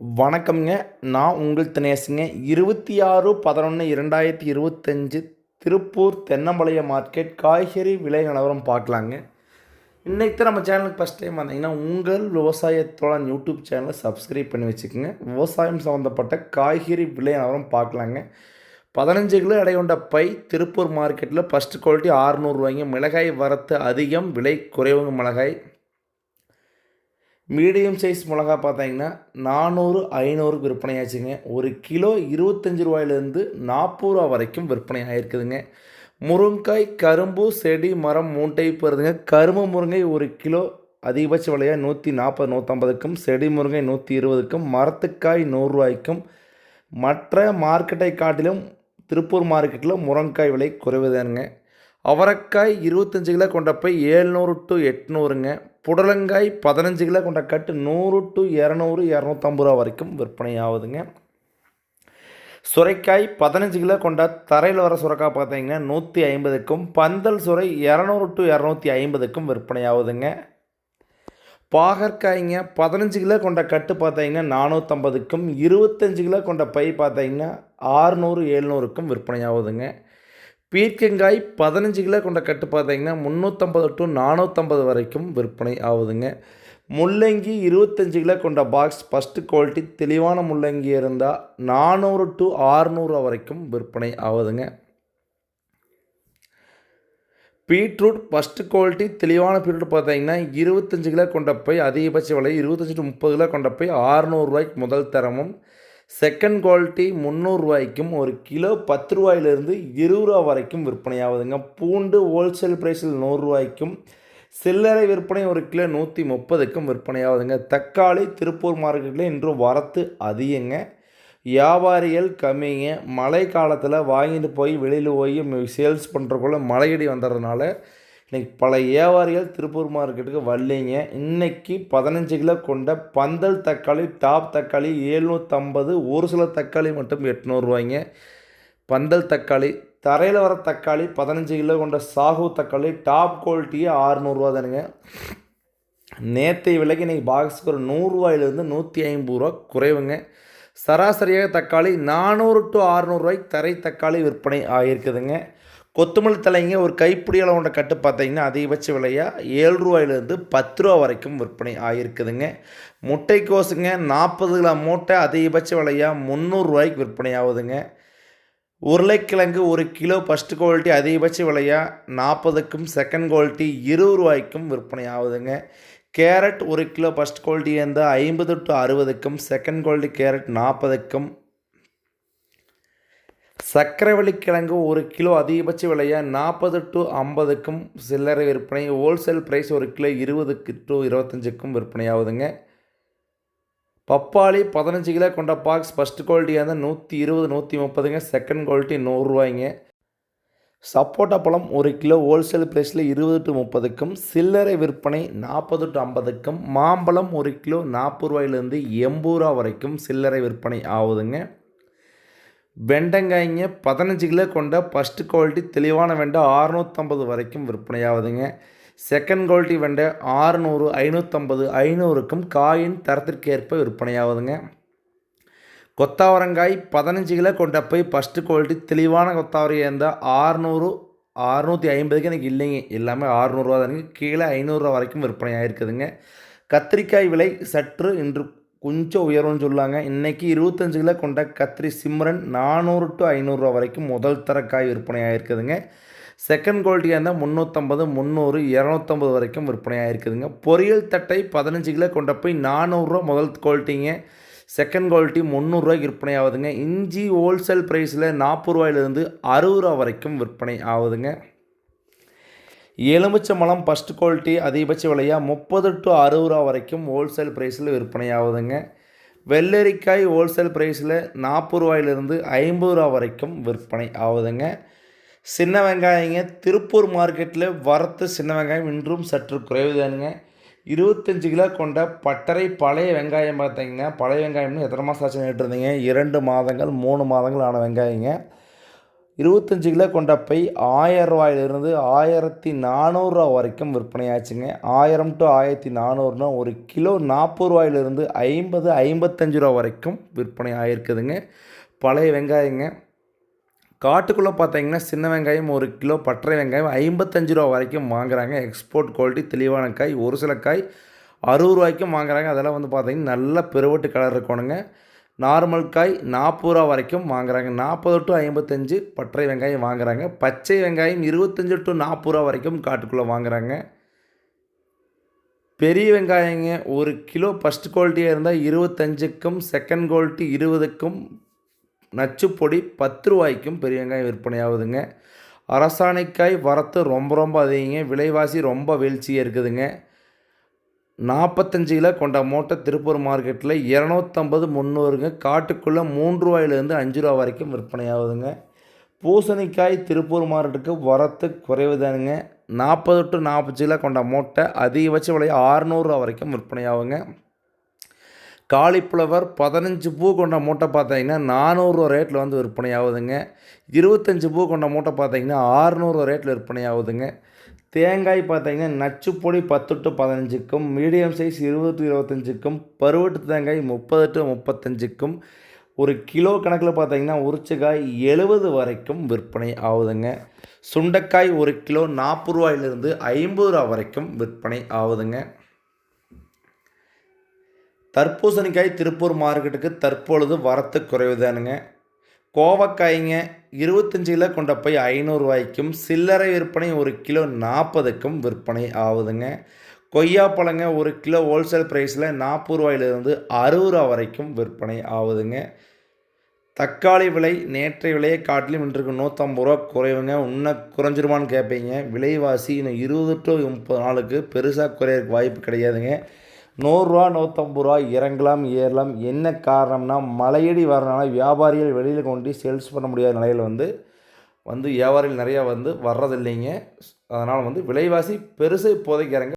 வணக்கம்ங்க. நான் உங்கள் தினேசுங்க. இருபத்தி ஆறு பதினொன்று இரண்டாயிரத்தி இருபத்தஞ்சு திருப்பூர் தென்னம்பாளையம் மார்க்கெட் காய்கறி விலை நிலவரம் பார்க்கலாங்க. இன்றைக்கு நம்ம சேனலுக்கு ஃபஸ்ட் டைம் வந்தீங்கன்னா உங்கள் விவசாயத்தோட யூடியூப் சேனலை சப்ஸ்கிரைப் பண்ணி வச்சுக்கோங்க. விவசாயம் சம்மந்தப்பட்ட காய்கறி விலை நிலவரம் பார்க்கலாங்க. பதினஞ்சு கிலோ எடை கொண்ட பை திருப்பூர் மார்க்கெட்டில் ஃபஸ்ட்டு குவாலிட்டி ஆறுநூறுவாய்ங்க மிளகாய் வரத்து அதிகம் விலை குறைவுங்க மிளகாய். மீடியம் சைஸ் மிளகா பார்த்தீங்கன்னா நானூறு ஐநூறுக்கு விற்பனை ஆச்சுங்க ஒரு கிலோ இருபத்தஞ்சி ரூபாயிலேருந்து நாற்பது ரூபா வரைக்கும் விற்பனை ஆகிருக்குதுங்க முருங்காய் கரும்பு செடி மரம் மூணு டைப் வருதுங்க கரும்பு முருங்கை ஒரு கிலோ அதிகபட்ச விலையாக நூற்றி நாற்பது நூற்றம்பதுக்கும் செடி முருங்கை நூற்றி இருபதுக்கும் மரத்துக்காய் நூறுரூவாய்க்கும் மற்ற மார்க்கெட்டை காட்டிலும் திருப்பூர் மார்க்கெட்டில் முருங்காய் விலை குறைவுதானுங்க. அவரைக்காய் இருபத்தஞ்சு கிலோ கொண்ட போய் ஏழ்நூறு டு எட்நூறுங்க. புடலங்காய் பதினஞ்சு கிலோ கொண்ட கட்டு நூறு டு இரநூறு இரநூத்தம்பது ரூபா வரைக்கும் விற்பனை ஆகுதுங்க சுரைக்காய் பதினஞ்சு கிலோ கொண்ட தரையில் வர சுரைக்காய் பார்த்தீங்கன்னா நூற்றி ஐம்பதுக்கும் பந்தல் சுரை இரநூறு டு இரநூத்தி ஐம்பதுக்கும் விற்பனை ஆகுதுங்க பாகற்காய்ங்க பதினஞ்சு கிலோ கொண்ட கட்டு பார்த்தீங்கன்னா நானூற்றம்பதுக்கும் இருபத்தஞ்சு கிலோ கொண்ட பை பார்த்தீங்கன்னா ஆறுநூறு எழுநூறுக்கும் விற்பனை ஆகுதுங்க பீர்க்கங்காய் பதினஞ்சு கிலோ கொண்ட கட்டு பார்த்தீங்கன்னா முந்நூற்றம்பது டு நானூற்றம்பது வரைக்கும் விற்பனை ஆகுதுங்க. முள்ளங்கி இருபத்தஞ்சு கிலோ கொண்ட பாக்ஸ் ஃபஸ்ட்டு குவாலிட்டி தெளிவான முள்ளங்கி இருந்தால் நானூறு டு ஆறுநூறு வரைக்கும் விற்பனை ஆகுதுங்க. பீட்ரூட் ஃபஸ்ட்டு குவாலிட்டி தெளிவான பீட்ரூட் பார்த்தீங்கன்னா இருபத்தஞ்சு கிலோ கொண்ட போய் அதிகபட்ச விலை இருபத்தஞ்சி டு முப்பது கிலோ கொண்ட போய் ஆறுநூறுவாய்க்கு முதல் தரமும். செகண்ட் குவாலிட்டி முந்நூறுரூவாய்க்கும் ஒரு கிலோ பத்து ரூபாயிலிருந்து இருபது ரூபா வரைக்கும் விற்பனையாகுதுங்க. பூண்டு ஹோல்சேல் ப்ரைஸில் நூறுரூவாய்க்கும் சில்லறை விற்பனை ஒரு கிலோ நூற்றி முப்பதுக்கும் விற்பனையாகுதுங்க. தக்காளி திருப்பூர் மார்க்கெட்டில் இன்றும் வரத்து அதிகங்க. வியாபாரிகள் கம்மிங்க. மழை காலத்தில் வாங்கிட்டு போய் வெளியில் போய் சேல்ஸ் பண்ணுறக்குள்ள மழையடி வந்துடுறதுனால இன்றைக்கி பல வியாபாரிகள் திருப்பூர் மார்க்கெட்டுக்கு வரலைங்க. இன்றைக்கி பதினஞ்சு கிலோ கொண்ட பந்தல் தக்காளி டாப் தக்காளி ஏழ்நூற்றம்பது ஒரு சில தக்காளி மட்டும் எட்நூறுவாய்ங்க. பந்தல் தக்காளி தரையில் வர தக்காளி பதினஞ்சு கிலோ கொண்ட சாகு தக்காளி டாப் குவாலிட்டியே ஆறுநூறுவா தானுங்க. நேற்றை விலைக்கு இன்றைக்கி பாக்ஸுக்கு ஒரு நூறுரூவாயிலேருந்து நூற்றி ஐம்பது ரூபா குறைவுங்க. சராசரியாக தக்காளி நானூறு டு ஆறுநூறுவாய்க்கு தரை தக்காளி விற்பனை ஆகியிருக்குதுங்க. கொத்தமல்லி தலைங்க ஒரு கைப்பிடி அளவுண்ட கட்டு பார்த்தீங்கன்னா அதிகபட்ச விலையாக ஏழு ரூபாயிலேருந்து பத்து ரூபா வரைக்கும் விற்பனை ஆகியிருக்குதுங்க முட்டைக்கோசுங்க நாற்பது கிலோ மூட்டை அதிகபட்ச விலையாக முந்நூறுரூவாய்க்கு விற்பனை ஆகுதுங்க. உருளைக்கிழங்கு ஒரு கிலோ ஃபஸ்ட்டு குவாலிட்டி அதிகபட்ச விலையாக நாற்பதுக்கும் செகண்ட் குவாலிட்டி இருபது ரூபாய்க்கும் விற்பனை ஆகுதுங்க. கேரட் ஒரு கிலோ ஃபஸ்ட் குவாலிட்டி இருந்தால் ஐம்பது டு அறுபதுக்கும் செகண்ட் குவாலிட்டி கேரட் நாற்பதுக்கும் சக்கரவள்ளி கிழங்கு ஒரு கிலோ அதிகபட்ச விலையாக நாற்பது டு ஐம்பதுக்கும் சில்லறை விற்பனை. ஹோல்சேல் ப்ரைஸ் ஒரு கிலோ இருபதுக்கு டு இருபத்தஞ்சுக்கும் விற்பனை ஆகுதுங்க பப்பாளி பதினஞ்சு கிலோ கொண்ட பாக்ஸ் ஃபஸ்ட்டு குவாலிட்டியாக இருந்தால் நூற்றி இருபது நூற்றி முப்பதுங்க. செகண்ட் குவாலிட்டி நூறுரூவாய்ங்க சப்போட்டா பழம் ஒரு கிலோ ஹோல்சேல் ப்ரைஸில் இருபது டு முப்பதுக்கும் சில்லறை விற்பனை நாற்பது டு ஐம்பதுக்கும் மாம்பழம் ஒரு கிலோ நாற்பது ரூபாயிலேருந்து எண்பது ரூபா வரைக்கும் சில்லறை விற்பனை ஆகுதுங்க. வெண்டங்காய்ங்க பதினஞ்சு கிலோ கொண்ட ஃபஸ்ட்டு குவாலிட்டி தெளிவான வெண்டை அறுநூற்றம்பது வரைக்கும் விற்பனையாகுதுங்க. செகண்ட் குவாலிட்டி வெண்டை ஆறுநூறு ஐநூற்றம்பது ஐநூறுக்கும் காயின் தரத்திற்கேற்ப விற்பனையாகுதுங்க. கொத்தாவரங்காய் பதினஞ்சு கிலோ கொண்ட போய் ஃபஸ்ட்டு குவாலிட்டி தெளிவான கொத்தாவரையாக இருந்தால் ஆறுநூறு அறுநூற்றி ஐம்பதுக்கு எனக்கு இல்லைங்க. எல்லாமே அறுநூறுவா தானுங்க. கீழே ஐநூறுரூவா வரைக்கும் விற்பனை ஆகிருக்குதுங்க கத்திரிக்காய் விலை சற்று இன்று கொஞ்சம் உயரும்னு சொல்லாங்க. இன்றைக்கி இருபத்தஞ்சு கிலோ கொண்ட கத்திரி சிம்ரன் நானூறு டு ஐநூறுரூவா வரைக்கும் முதல் தர காய் விற்பனை ஆகிருக்குதுங்க செகண்ட் குவாலிட்டியாக இருந்தால் முந்நூற்றம்பது முந்நூறு இரநூத்தம்பது வரைக்கும் விற்பனை ஆகிருக்குதுங்க பொரியல் தட்டை பதினஞ்சு கிலோ கொண்ட போய் நானூறுரூவா முதல் குவாலிட்டிங்க செகண்ட் குவாலிட்டி முந்நூறுரூவாய்க்கு விற்பனை ஆகுதுங்க இஞ்சி ஹோல்சேல் ப்ரைஸில் நாற்பது ரூபாயிலிருந்து அறுபது ரூபா வரைக்கும் விற்பனை ஆகுதுங்க. எலுமிச்சம்பழம் ஃபஸ்ட் குவாலிட்டி அதிகபட்ச விலையாக முப்பது டு அறுபது ரூபா வரைக்கும் ஹோல்சேல் ப்ரைஸில் விற்பனை ஆகுதுங்க வெள்ளரிக்காய் ஹோல்சேல் ப்ரைஸில் நாற்பது ரூபாயிலிருந்து ஐம்பது ரூபா வரைக்கும் விற்பனை ஆகுதுங்க. சின்ன வெங்காயங்க திருப்பூர் மார்க்கெட்டில் வரத்து சின்ன வெங்காயம் இன்றும் சற்று குறைவு தானுங்க இருபத்தஞ்சு கிலோ கொண்ட பட்டறை பழைய வெங்காயம் பார்த்தீங்கன்னா பழைய வெங்காயம்னு எத்தனை மாதம் ஆச்சு இருந்தீங்க இரண்டு மாதங்கள் மூணு மாதங்கள் ஆன வெங்காயங்க. இருபத்தஞ்சி கிலோ கொண்ட பை ஆயிரம் ரூபாயிலிருந்து ஆயிரத்தி நானூறுரூவா வரைக்கும் விற்பனை ஆச்சுங்க ஆயிரம் டு ஆயிரத்தி நானூறுனா ஒரு கிலோ நாற்பது ரூபாயிலிருந்து ஐம்பது ஐம்பத்தஞ்சு ரூபா வரைக்கும் விற்பனை ஆகிருக்குதுங்க பழைய வெங்காயங்க. காட்டுக்குள்ளே பார்த்தீங்கன்னா சின்ன வெங்காயம் ஒரு கிலோ பற்றை வெங்காயம் ஐம்பத்தஞ்சு ரூபா வரைக்கும் வாங்குறாங்க. எக்ஸ்போர்ட் குவாலிட்டி தெளிவான காய். ஒரு சில காய் அறுபது ரூபாய்க்கும் வாங்குறாங்க. அதெல்லாம் வந்து பார்த்திங்கன்னா நல்ல பெருவட்டு கலர் இருக்கணுங்க. நார்மல் காய் நாற்பது ரூபா வரைக்கும் வாங்குறாங்க. நாற்பது டு ஐம்பத்தஞ்சு பற்றை வெங்காயம் வாங்குறாங்க. பச்சை வெங்காயம் இருபத்தஞ்சு டு நாற்பது ரூபா வரைக்கும் காட்டுக்குள்ளே வாங்குறாங்க. பெரிய வெங்காயங்க ஒரு கிலோ ஃபஸ்ட் குவாலிட்டியாக இருந்தால் இருபத்தஞ்சுக்கும் செகண்ட் குவாலிட்டி இருபதுக்கும் நச்சுப்பொடி பத்து ரூபாய்க்கும் பெரிய வெங்காயம் விற்பனையாகுதுங்க. அரசாணைக்காய் வரத்து ரொம்ப ரொம்ப அதிகங்க. விலைவாசி ரொம்ப வீழ்ச்சியாக இருக்குதுங்க. நாற்பத்தஞ்சு கிலோ கொண்ட மூட்டை திருப்பூர் மார்க்கெட்டில் இரநூத்தம்பது முந்நூறுங்க. காட்டுக்குள்ளே மூன்று ரூபாயிலேருந்து அஞ்சு ரூபா வரைக்கும் விற்பனை ஆகுதுங்க பூசணிக்காய் திருப்பூர் மார்க்கெட்டுக்கு வரத்து குறைவு தானுங்க நாற்பது டு நாற்பது கிலோ கொண்ட மூட்டை அதிகபட்ச விலை அறுநூறுவா வரைக்கும் விற்பனை ஆகுங்க காலிஃப்ளவர் பதினஞ்சு பூ கொண்ட மூட்டை பார்த்தீங்கன்னா நானூறுரூவா ரேட்டில் வந்து விற்பனை ஆகுதுங்க இருபத்தஞ்சி பூ கொண்ட மூட்டை பார்த்தீங்கன்னா ஆறுநூறுவா ரேட்டில் விற்பனை ஆகுதுங்க தேங்காய் பார்த்தீங்கன்னா நச்சுப்பொடி பத்து டு பதினஞ்சுக்கும் மீடியம் சைஸ் இருபது டு இருபத்தஞ்சுக்கும் பருவட்டு தேங்காய் முப்பது டு முப்பத்தஞ்சுக்கும் ஒரு கிலோ கணக்கில் பார்த்தீங்கன்னா உரிச்சக்காய் எழுபது வரைக்கும் விற்பனை ஆகுதுங்க. சுண்டைக்காய் ஒரு கிலோ நாற்பது ரூபாயிலிருந்து ஐம்பது ரூபா வரைக்கும் விற்பனை ஆகுதுங்க. தர்பூசணிக்காய் திருப்பூர் மார்க்கெட்டுக்கு தற்பொழுது வரத்து குறைவுதானுங்க. கோவக்காய்ங்க இருபத்தஞ்சி கிலோ கொண்ட போய் ஐநூறுரூவாய்க்கும் சில்லறை விற்பனை ஒரு கிலோ நாற்பதுக்கும் விற்பனை ஆகுதுங்க. கொய்யாப்பழங்க ஒரு கிலோ ஹோல்சேல் ப்ரைஸில் நாற்பது ரூபாயிலிருந்து அறுபது ரூபா வரைக்கும் விற்பனை ஆகுதுங்க. தக்காளி விலை நேற்றைய விலையை காட்டிலும் இன்றைக்கு நூற்றம்பது ரூபா குறைவுங்க. இன்னும் குறைஞ்சிருமான்னு கேட்பீங்க விலைவாசி இன்னும் இருபது டு முப்பது நாளுக்கு பெருசாக குறையறதுக்கு வாய்ப்பு கிடையாதுங்க. நூறுரூவா நூற்றம்பது ரூபா இறங்கலாம் ஏறலாம். என்ன காரணம்னா மலையடி வரனால வியாபாரிகள் வெளியில் கொண்டு சேல்ஸ் பண்ண முடியாத நிலையில் வந்து வந்து வியாபாரிகள் நிறையா வந்து வர்றதில்லைங்க. அதனால் வந்து விலைவாசி பெருசு இப்போதைக்கு இறங்க